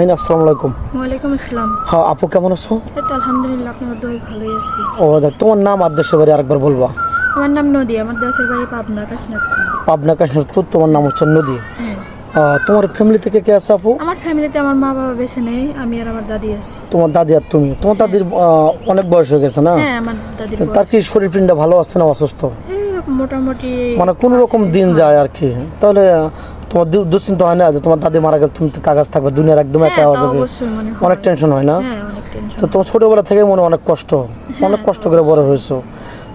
হ্যাঁ আসসালামু আলাইকুম। ওয়ালাইকুম আসসালাম। হ্যাঁ আপু কেমন আছো? এই তো আলহামদুলিল্লাহ আপনার দই ভালোই আছি। ও দেখ তোমার নাম আর দেশের বাড়ি আরেকবার বলবা। আমার নাম নদী আমার দেশের বাড়ি পাবনা কাশনাথপুর পাবনা কাশ্মীরপুর তোমার নাম হচ্ছে নদী। তোমার ফ্যামিলি থেকে কে আছে আপু? আমার ফ্যামিলিতে আমার মা বাবা বেছে নেই আমি আর আমার দাদি আছি। তোমার দাদি আর তুমি? তোমার দাদির অনেক বয়স হয়ে গেছে না? হ্যাঁ আমার তার কি শরীর পিন্ডা ভালো আছে না অসুস্থ? মোটামুটি মানে কোনো রকম দিন যায় আর কি। তাহলে তোমার দুশ্চিন্তা হয় না যে তোমার দাদি মারা গেলে তুমি তো কাগজ থাকবে দুনিয়ার একদম একা হ্যাঁ, হওয়া যাবে হয়। অনেক টেনশন হয় না? হ্যাঁ তো তোমার ছোটবেলা থেকে মনে অনেক কষ্ট অনেক কষ্ট করে বড় হয়েছো।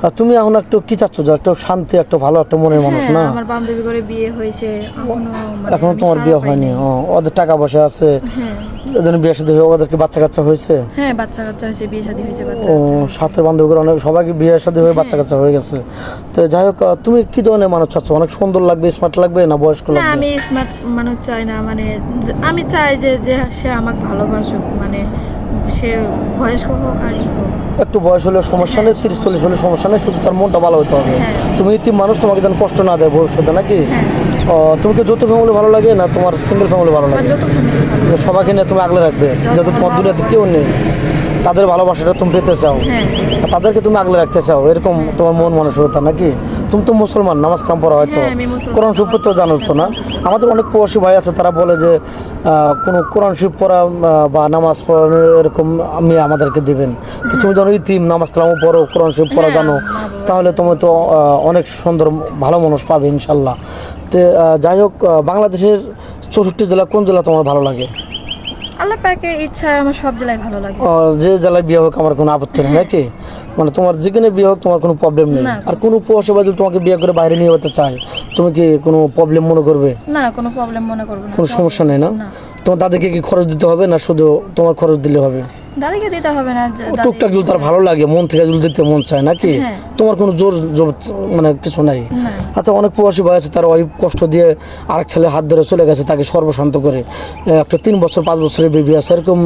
আর তুমি এখন একটু কি চাচ্ছ? যে একটা শান্তি একটা ভালো একটা মনের মানুষ হ্যাঁ না? আমার বান্ধবী করে বিয়ে হয়েছে এখনও মানে এখন তোমার বিয়ে হয়নি ওদের টাকা পয়সা আছে। হ্যাঁ বিয়ে শাদী হয়ে ওদেরকে বাচ্চা কাচ্চা হয়েছে? হ্যাঁ বাচ্চা কাচ্চা হয়েছে বিয়ে শাদী হয়েছে বাচ্চা ও সাথে বান্ধবীর অনেক সবাইকে বিয়ে শাদী হয়ে বাচ্চা কাচ্চা হয়ে গেছে। তো যাই হোক তুমি কি ধরনের মানুষ চাচ্ছ? অনেক সুন্দর লাগবে স্মার্ট লাগবে না বয়স্ক না লাগবে? আমি স্মার্ট মানুষ চাই না মানে আমি চাই যে যে সে আমাকে ভালোবাসুক মানে সে বয়স্ক হোক আর হোক। একটু বয়স হলে সমস্যা নেই তিরিশ চল্লিশ হলে সমস্যা নেই শুধু তার মনটা ভালো হতে হবে। হ্যাঁ। তুমি ইতি মানুষ তোমাকে যেন কষ্ট না দেয় ভবিষ্যতে নাকি? হ্যাঁ। তুমি কি যৌথ ফ্যামিলি ভালো লাগে না তোমার সিঙ্গেল ফ্যামিলি ভালো লাগে? সবাইকে নিয়ে তুমি আগলে রাখবে যাতে তোমার দুনিয়াতে কেউ নেই। তাদের ভালোবাসাটা তুমি পেতে চাও। হ্যাঁ। তাদেরকে তুমি আগলে রাখতে চাও। এরকম তোমার মন মানসিকতা নাকি? তুমি তো মুসলমান নামাজ কালাম পড়া হয়তো হ্যাঁ। কোরআন শরীফ তো জানো তো না? আমাদের অনেক প্রবাসী ভাই আছে তারা বলে যে কোনো কোরআন শিব পড়া বা নামাজ পড়ানো এরকম আমি আমাদেরকে দিবেন। তো তুমি জানো ইতিম নামাজ কালামও পড়ো কোরআন শিব পড়া হ্যাঁ, জানো। তাহলে তুমি তো অনেক সুন্দর ভালো মানুষ পাবে ইনশাল্লাহ। তো যাই হোক বাংলাদেশের চৌষট্টি জেলা কোন জেলা তোমার ভালো লাগে? আল্লাহ পাকে ইচ্ছা আমার সব জেলায় ভালো লাগে। ও যে জেলায় বিয়ে হোক আমার কোনো আপত্তি নেই নাকি? মানে তোমার যেখানে বিয়ে হোক তোমার কোনো প্রবলেম নেই। আর কোনো পৌরসভা যদি তোমাকে বিয়ে করে বাইরে নিয়ে যেতে চায় তুমি কি কোনো প্রবলেম মনে করবে? না কোনো প্রবলেম মনে করবে না। কোনো সমস্যা নেই না? না। তোমার তাদেরকে কি খরচ দিতে হবে না শুধু তোমার খরচ দিলে হবে? দাদিকে দিতে হবে না টুকটাক যদি তার ভালো লাগে মন থেকে যদি দিতে মন চায় নাকি? হ্যাঁ। তোমার কোনো জোর জোর মানে কিছু নাই? আচ্ছা অনেক প্রবাসী ভাই আছে তার ওয়াইফ কষ্ট দিয়ে আরেক ছেলে হাত ধরে চলে গেছে তাকে সর্বশান্ত করে। একটা তিন বছর পাঁচ বছরের বেবি আছে এরকম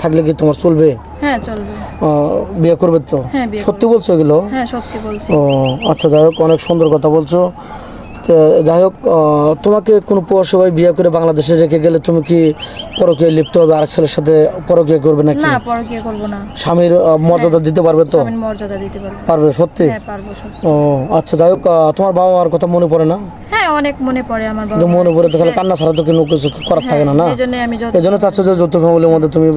থাকলে কি তোমার চলবে? হ্যাঁ চলবে। বিয়ে করবে তো? হ্যাঁ, সত্যি বলছো এগুলো? হ্যাঁ সত্যি বলছি। ও আচ্ছা যাই হোক অনেক সুন্দর কথা বলছো। যাই হোক তোমাকে কোনো পৌরসভায় বিয়ে করে বাংলাদেশে রেখে গেলে তুমি কি পরকীয় লিপ্ত হবে? আরেক ছেলের সাথে পরকীয় করবে নাকি? না পরে কি করব না। স্বামীর মর্যাদা দিতে পারবে তো? আমি মর্যাদা দিতে পারব। পারবে সত্যি? হ্যাঁ পারব সত্যি। ও আচ্ছা যাই হোক তোমার বাবা মার কথা মনে পড়ে না? হ্যাঁ অনেক মনে পড়ে আমার বাবা মনে পড়ে তো খালি কান্না ছাড়া তো কোনো কিছু করার থাকে না না? এই জন্য আমি যত এই জন্য চাচ্ছ যে যৌথ ফ্যামিলির মধ্যে তুমি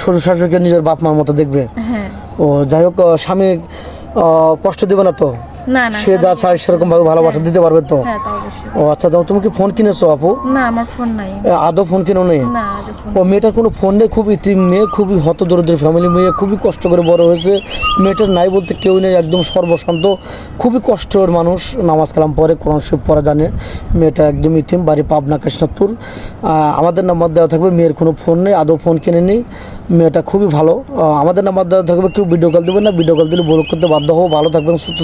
শ্বশুর শাশুড়িকে নিজের বাপ মার মতো দেখবে? হ্যাঁ। ও যাই হোক স্বামী কষ্ট দেবে না তো? না না সে যা চায় সেরকম ভাবে ভালোবাসা দিতে পারবে তো? হ্যাঁ ও আচ্ছা যাও তুমি কি ফোন কিনেছো আপু? না আমার ফোন নাই। আদৌ ফোন কিনো নেই ও মেয়েটার কোনো ফোন নেই খুব ইতিম মেয়ে খুবই হতদরিদ্র ফ্যামিলি মেয়ে খুবই কষ্ট করে বড় হয়েছে। মেয়েটার নাই বলতে কেউ নেই একদম সর্বশান্ত খুবই কষ্টের মানুষ নামাজ কালাম পরে কোরআন শিব পড়া জানে। মেয়েটা একদম ইতিম বাড়ি পাবনা কৃষ্ণপুর আমাদের নাম্বার দেওয়া থাকবে মেয়ের কোনো ফোন নেই আদৌ ফোন কিনে নেই মেয়েটা খুবই ভালো আমাদের নাম্বার দেওয়া থাকবে কেউ ভিডিও কল দেবে না ভিডিও কল দিলে বল করতে বাধ্য হব ভালো থাকবেন সুস্থ।